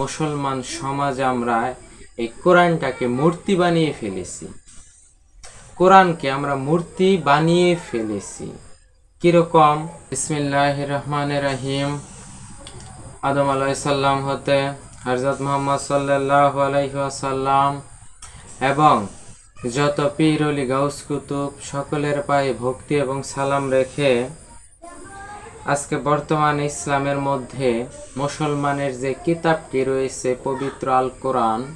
মুসলমান সমাজ আমরা এই কোরআনটাকে মূর্তি বানিয়ে ফেলেছি। কোরআনকে আমরা মূর্তি বানিয়ে ফেলেছি। কীরকম? বিসমিল্লাহ রহমান রাহিম। আদম আলাইসাল্লাম হতে হরজত মোহাম্মদ সাল্লাহ আলাইসাল্লাম এবং যত পীর, অলি, গাউস, কুতুব সকলের পায়ে ভক্তি এবং সালাম রেখে আজকে বর্তমান ইসলামের মধ্যে মুসলমানের যে কিতাবটি রয়েছে পবিত্র আল কোরআন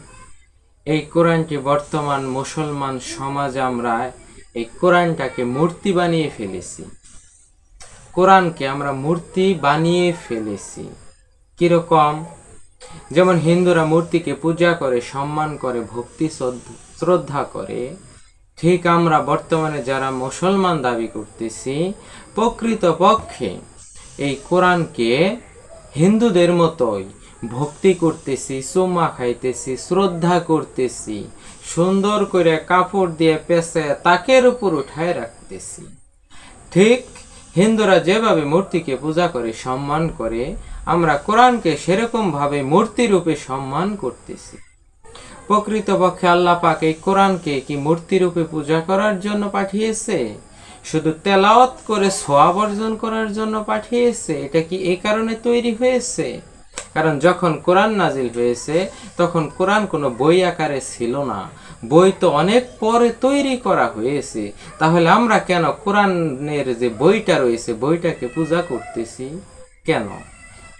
এই কোরআনটি বর্তমান মুসলমান সমাজ আমরা এই কোরআনটাকে মূর্তি বানিয়ে ফেলেছি। কোরআনকে আমরা মূর্তি বানিয়ে ফেলেছি। কীরকম? যেমন হিন্দুরা মূর্তিকে পূজা করে, সম্মান করে, ভক্তি শ্রদ্ধ- করে, ঠিক আমরা বর্তমানে যারা মুসলমান দাবি করতেছি প্রকৃত পক্ষে এই কোরআনকে হিন্দুদের মতোই ভক্তি করতেছি, চুমা খাইতেছি, শ্রদ্ধা করতেছি, সুন্দর করে কাপড় দিয়ে পেঁচে তাকের উপর উঠায় রাখতেছি। ঠিক হিন্দুরা যেভাবে মূর্তিকে পূজা করে, সম্মান করে, আমরা কোরআনকে সেরকম ভাবে মূর্তি রূপে সম্মান করতেছি। প্রকৃতপক্ষে আল্লাহ পাক এই কোরআনকে কি মূর্তি রূপে পূজা করার জন্য পাঠিয়েছে? শুধু তেলাওয়াত করে সোয়াব অর্জন করার জন্য পাঠিয়েছে, এটা কি এই কারণে তৈরি হয়েছে? কারণ যখন কোরআন নাজিল হয়েছে, তখন কোরআন কোনো বই আকারে ছিল না। বই তো অনেক পরে তৈরি করা হয়েছে। তাহলে আমরা কেন কোরআনের যে বইটা রয়েছে, বইটাকে পূজা করতেছি? কেন?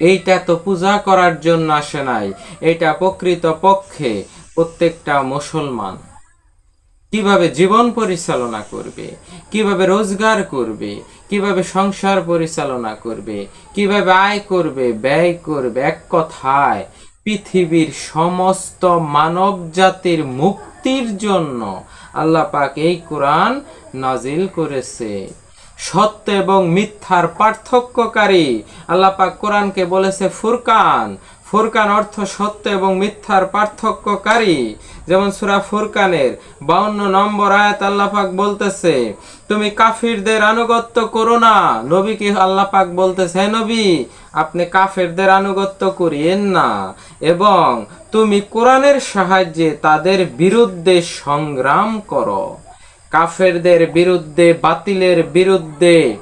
এইটা তো পূজা করার জন্য আসে নাই। এটা প্রকৃত পক্ষে প্রত্যেকটা মুসলমান কীভাবে জীবন পরিচালনা করবে, কীভাবে রোজগার করবে, কীভাবে সংসার পরিচালনা করবে, কীভাবে আয় করবে, ব্যয় করবে, এক কথায় পৃথিবীর সমস্ত মানব জাতির মুক্তির জন্য আল্লাহ পাক এই কোরআন নাজিল করেছে। সত্য এবং মিথ্যার পার্থক্যকারী আল্লাহ পাক কোরআনকে বলেছে, ফুরকান ফুরকান অর্থ সত্য এবং মিথ্যার পার্থক্যকারী। যেমন সুরা ফুরকানের বাউন্ন নম্বর আয়াত আল্লাহ পাক বলতেছে, তুমি কাফিরদের আনুগত্য করো না। নবীকে আল্লাহ পাক বলতেছে, "হে নবী, আপনি কাফেরদের আনুগত্য করিয়েন না এবং তুমি কোরআনের সাহায্যে তাদের বিরুদ্ধে সংগ্রাম করো। কাফেরদের বিরুদ্ধে, বাতিলের বিরুদ্ধে,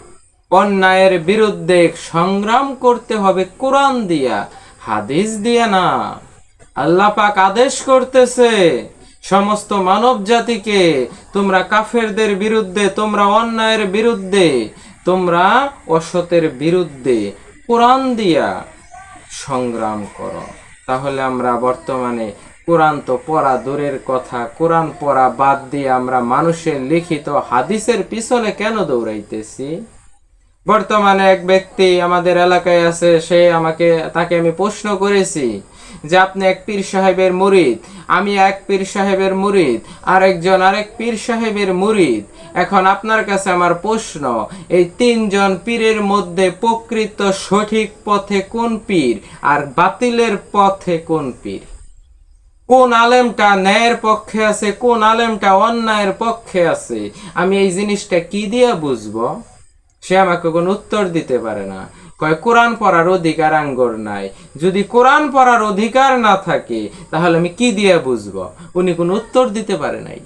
অন্যায়ের বিরুদ্ধে সংগ্রাম করতে হবে কোরআন দিয়া। হাদিস দিয়া না। আল্লাহ পাক আদেশ করতেছে, সমস্ত মানব জাতিকে, তোমরা কাফেরদের বিরুদ্ধে, তোমরা অন্যায়ের বিরুদ্ধে, তোমরা অসতের বিরুদ্ধে কোরআন দিয়া সংগ্রাম করো। তাহলে আমরা বর্তমানে কোরআন তো পড়া দূরের কথা, কোরআন পড়া বাদ দিয়ে আমরা মানুষের লিখিত হাদিসের পিছনে কেন দৌড়াইতেছি? বর্তমানে এক ব্যক্তি আমাদের এলাকায় আছে, সে আমাকে, তাকে আমি প্রশ্ন করেছি যে আপনি এক পীর সাহেবের মুরিদ, আমি এক পীর সাহেবের মুরিদ, আরেকজন আরেক পীর সাহেবের মুরিদ। এখন আপনার কাছে আমার প্রশ্ন, এই তিনজন পীরের মধ্যে প্রকৃত সঠিক পথে কোন পীর আর বাতিলের পথে কোন পীর? কোন আলেমটা ন্যায়ের পক্ষে আছে, কোন আলেমটা অন্যায়ের পক্ষে আছে? আমি এই জিনিসটা কি দিয়ে বুঝব? সে আমাকে কোনো উত্তর দিতে পারে না। কয়, কোরআন পড়ার অধিকার আঙ্গর নাই। যদি কোরআন পড়ার অধিকার না থাকে, তাহলে আমি কি দিয়ে বুঝব? উনি কোনো উত্তর দিতে পারে নাই।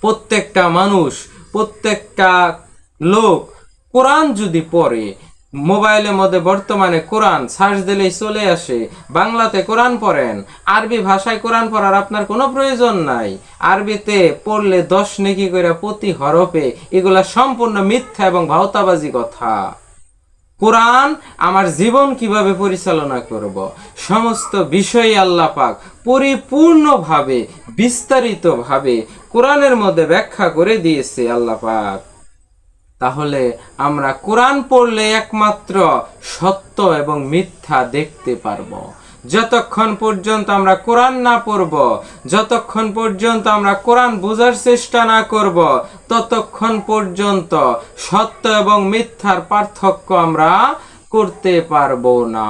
প্রত্যেকটা মানুষ, প্রত্যেকটা লোক কোরআন যদি পড়ে মোবাইলের মধ্যে বর্তমানে কোরআন সার্চ দিলেই চলে আসে, বাংলাতে কোরআন পড়েন, আরবি ভাষায় কোরআন পড়ার আপনার কোনো প্রয়োজন নাই। আরবিতে পড়লে দশ নেকি করে প্রতি হরফে এগুলা সম্পূর্ণ মিথ্যা এবং ভাওতাবাজি কথা। কোরআন আমার জীবন কীভাবে পরিচালনা করব? সমস্ত বিষয় আল্লাহ পাক পরিপূর্ণভাবে, বিস্তারিতভাবে কোরআনের মধ্যে ব্যাখ্যা করে দিয়েছে আল্লাহ পাক তাহলে আমরা কোরআন পড়লে একমাত্র সত্য এবং মিথ্যা দেখতে পারব। যতক্ষণ পর্যন্ত আমরা কোরআন না পড়ব, যতক্ষণ পর্যন্ত আমরা কোরআন বোঝার চেষ্টা না করব, ততক্ষণ পর্যন্ত সত্য এবং মিথ্যার পার্থক্য আমরা করতে পারব না।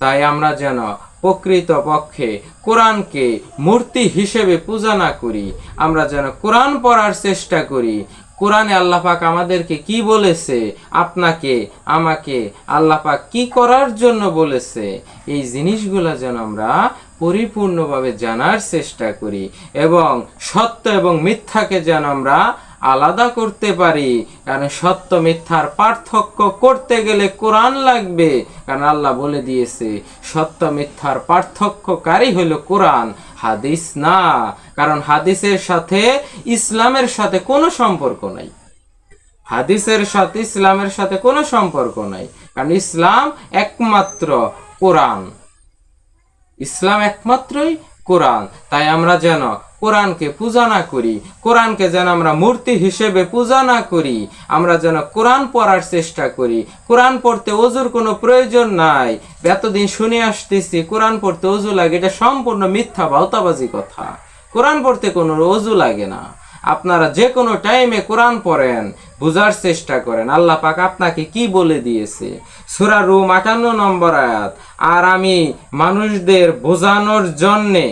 তাই আমরা যেন প্রকৃত পক্ষে কোরআনকে মূর্তি হিসেবে পূজা না করি, আমরা যেন কোরআন পড়ার চেষ্টা করি কোরআনে আল্লাপাক আমাদেরকে কি বলেছে? আপনাকে, আমাকে আল্লাপাক কি করার জন্য বলেছে? এই জিনিসগুলা যেন আমরা পরিপূর্ণভাবে জানার চেষ্টা করি এবং সত্য এবং মিথ্যাকে যেন আমরা আলাদা করতে পারি। কারণ সত্য মিথ্যার পার্থক্য করতে গেলে কোরআন লাগবে। কারণ আল্লাহ বলে দিয়েছে, সত্য মিথ্যার পার্থক্যকারী হলো কোরআন, হাদিস না। কারণ হাদিসের সাথে ইসলামের সাথে কোনো সম্পর্ক নাই। হাদিসের সাথে ইসলামের সাথে কোনো সম্পর্ক নাই। কারণ ইসলাম একমাত্র কোরআন। ইসলাম একমাত্রই কোরআন। তাই আমরা যেন কোরআনকে পূজা না করি, কোরআনকে যেন আমরা মূর্তি হিসেবে পূজা না করি, আমরা যেন কোরআন পড়ার চেষ্টা করি। কোরআন পড়তে অজুর কোনো প্রয়োজন নাই। এতদিন শুনে আসতেছি, কোরআন পড়তে অজু লাগে, এটা সম্পূর্ণ মিথ্যা বাউতাবাজি কথা। কোরআন পড়তে কোনো অজু লাগে না। আপনারা যে কোনো টাইমে কোরআন পড়েন, বুঝার চেষ্টা করেন। আল্লাহ পাক আপনাকে কি বলে দিয়েছে? সূরা রুম আটান্ন নম্বর আয়াত, আর আমি মানুষদের বোঝানোর জন্যে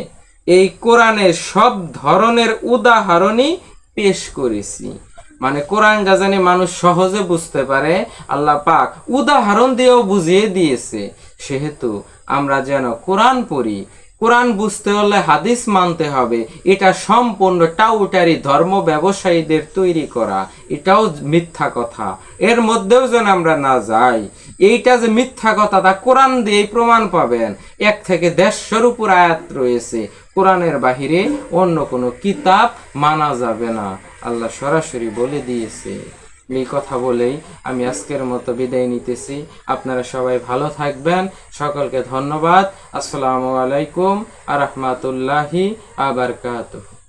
এই কোরআনের সব ধরনের উদাহরণই পেশ করেছি। মানে কোরআনটা জানি মানুষ সহজে বুঝতে পারে, আল্লাহ পাক উদাহরণ দিয়েও বুঝিয়ে দিয়েছে। সেহেতু আমরা যেন কোরআন পড়ি। কোরআন বুঝতে হলে হাদিস মানতে হবে। এটা সম্পূর্ণ টাউটারি ধর্ম ব্যবসায়ীদের তৈরি করা। এটাও মিথ্যা কথা। এর মধ্যেও যেন আমরা না যাই। এইটা যে মিথ্যা কথা, তা কোরআন দিয়েই প্রমাণ পাবেন। এক থেকে দেড়শোর উপর আয়াত রয়েছে। কোরআনের বাহিরে অন্য কোনো কিতাব মানা যাবে না। আল্লাহ সরাসরি বলে দিয়েছে। এই কথা বলেই আমি আজকের মতো বিদায় নিতেছি। আপনারা সবাই ভালো থাকবেন। সকলকে ধন্যবাদ। আসসালামু আলাইকুম আ রহমাতুল্লাহি আবরকাতুহ